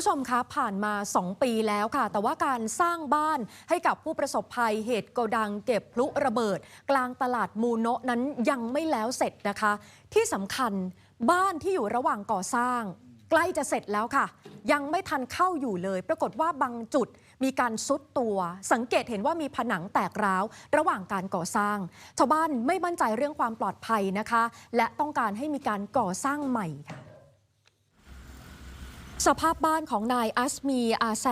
ผู้ชมคะผ่านมา 2 ปีแล้วค่ะ แต่ว่าการสร้างบ้านให้กับผู้ประสบภัยเหตุโกดังเก็บพลุระเบิด กลางตลาดมูโนะนั้นยังไม่แล้วเสร็จนะคะ ที่สำคัญบ้านที่อยู่ระหว่างก่อสร้าง ใกล้จะเสร็จแล้วค่ะ ยังไม่ทันเข้าอยู่เลย ปรากฏว่าบางจุดมีการซุดตัว สังเกตเห็นว่ามีผนังแตกร้าว ระหว่างการก่อสร้าง ชาวบ้านไม่มั่นใจเรื่องความปลอดภัยนะคะ และต้องการให้มีการก่อสร้างใหม่ค่ะ สภาพบ้านของนายอัสมีอาแซ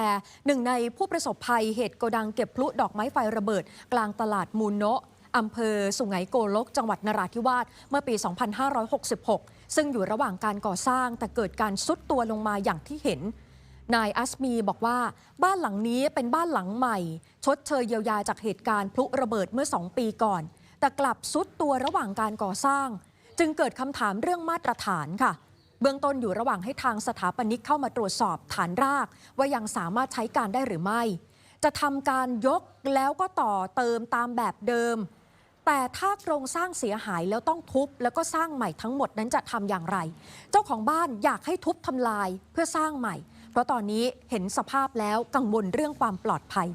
หนึ่งในผู้ประสบภัยเหตุโกดังเก็บพลุดอกไม้ไฟระเบิด กลางตลาดมูลโนะอำเภอสุไหงโกลก จังหวัดนราธิวาสเมื่อปี 2566 ซึ่งอยู่ระหว่างการก่อสร้างแต่เกิดการซุดตัวลงมาอย่างที่เห็น นายอัสมีบอกว่าบ้านหลังนี้เป็นบ้านหลังใหม่ ชดเชยเยียวยาจากเหตุการณ์พลุระเบิดเมื่อ 2 ปีก่อน แต่กลับซุดตัวระหว่างการก่อสร้าง จึงเกิดคำถามเรื่องมาตรฐานค่ะเเบื้องต้นอยู่ระหว่างให้ทางสถาปนิกเข้ามาตรวจสอบฐานราก ว่ายังสามารถใช้การได้หรือไม่ จะทำการยกแล้วก็ต่อเติมตามแบบเดิม แต่ถ้าโครงสร้างเสียหายแล้วต้องทุบ แล้วก็สร้างใหม่ทั้งหมดนั้นจะทำอย่างไร เจ้าของบ้านอยากให้ทุบทำลายเพื่อสร้างใหม่ เพราะตอนนี้เห็นสภาพแล้วกังวลเรื่องความปลอดภัย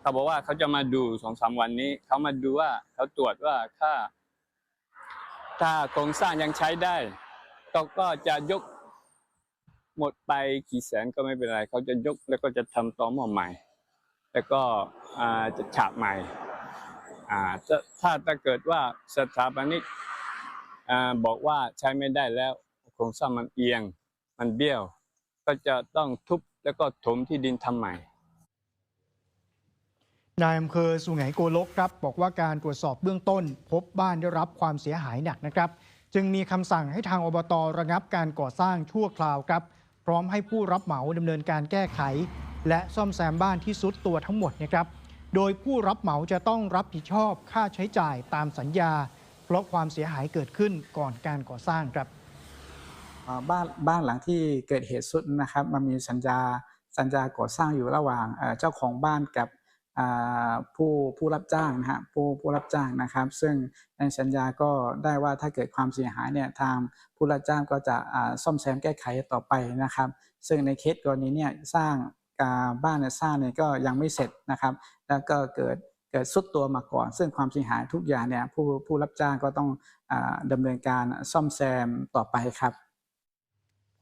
เขาบอกว่าเขาจะมาดูสองสามวันนี้เขามาดูว่าเขาตรวจว่าถ้าถ้าโครงสร้างยังใช้ได้ ก็ก็จะยกหมดไปกี่แสนก็ไม่เป็นไร เขาจะยกแล้วก็จะทำต่อหม้อใหม่ แล้วก็จะฉาบใหม่ถ้าถ้าถ้าเกิดว่าสถาปนิกอบอกว่าใช้ไม่ได้แล้วโครงสร้างมันเอียง มันเบี้ยว ก็จะต้องทุบแล้วก็ถมที่ดินทำใหม่นายอำเภอสุไหงโกลกครับ บอกว่าการตรวจสอบเบื้องต้น พบบ้านได้รับความเสียหายหนักนะครับ จึงมีคำสั่งให้ทางอบตระงับการก่อสร้างชั่วคราวครับ พร้อมให้ผู้รับเหมาดำเนินการแก้ไข และซ่อมแซมบ้านที่ซุดตัวทั้งหมดนะครับ โดยผู้รับเหมาจะต้องรับผิดชอบค่าใช้จ่ายตามสัญญา เพราะความเสียหายเกิดขึ้นก่อนการก่อสร้างครับบ้านบ้านหลังที่เกิดเหตุสุดนะครับ มันมีสัญญาสัญญาก่อสร้างอยู่ระหว่างเจ้าของบ้านกับ ผู้ผู้รับจ้างนะฮะผู้ผู้รับจ้างนะครับ ซึ่งในสัญญาก็ได้ว่าถ้าเกิดความเสียหายเนี่ยทางผู้รับจ้างก็จะซ่อมแซมแก้ไขต่อไปนะครับ ซึ่งในเคสกรณีเนี่ยสร้างบ้านเนี่ยสร้างเนี่ยก็ยังไม่เสร็จนะครับ แล้วก็เกิดเกิดสุดตัวมาก่อน ซึ่งความเสียหายทุกอย่างเนี่ยผู้ผู้รับจ้างก็ต้องอาดำเนินการซ่อมแซมต่อไปครับ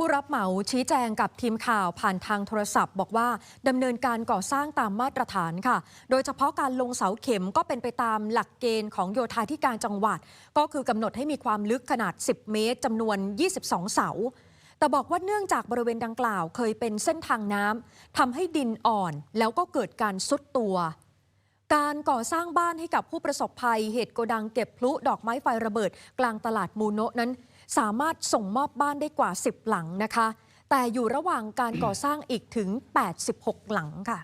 ผู้รับเหมาชี้แจงกับทีมข่าวผ่านทางโทรศัพท์ บอกว่าดำเนินการก่อสร้างตามมาตรฐานค่ะ โดยเฉพาะการลงเสาเข็มก็เป็นไปตามหลักเกณฑ์ของโยธาธิการจังหวัด ก็คือกำหนดให้มีความลึกขนาด 10 เมตรจำนวน 22 เสา แต่บอกว่าเนื่องจากบริเวณดังกล่าวเคยเป็นเส้นทางน้ำทำให้ดินอ่อนแล้วก็เกิดการซุดตัว การก่อสร้างบ้านให้กับผู้ประสบภัย เหตุโกดังเก็บพลุดอกไม้ไฟระเบิด กลางตลาดมูโนะนั้น สามารถส่งมอบบ้านได้กว่า 10 หลังนะคะ แต่อยู่ระหว่างการก่อสร้างอีกถึง 86 หลังค่ะ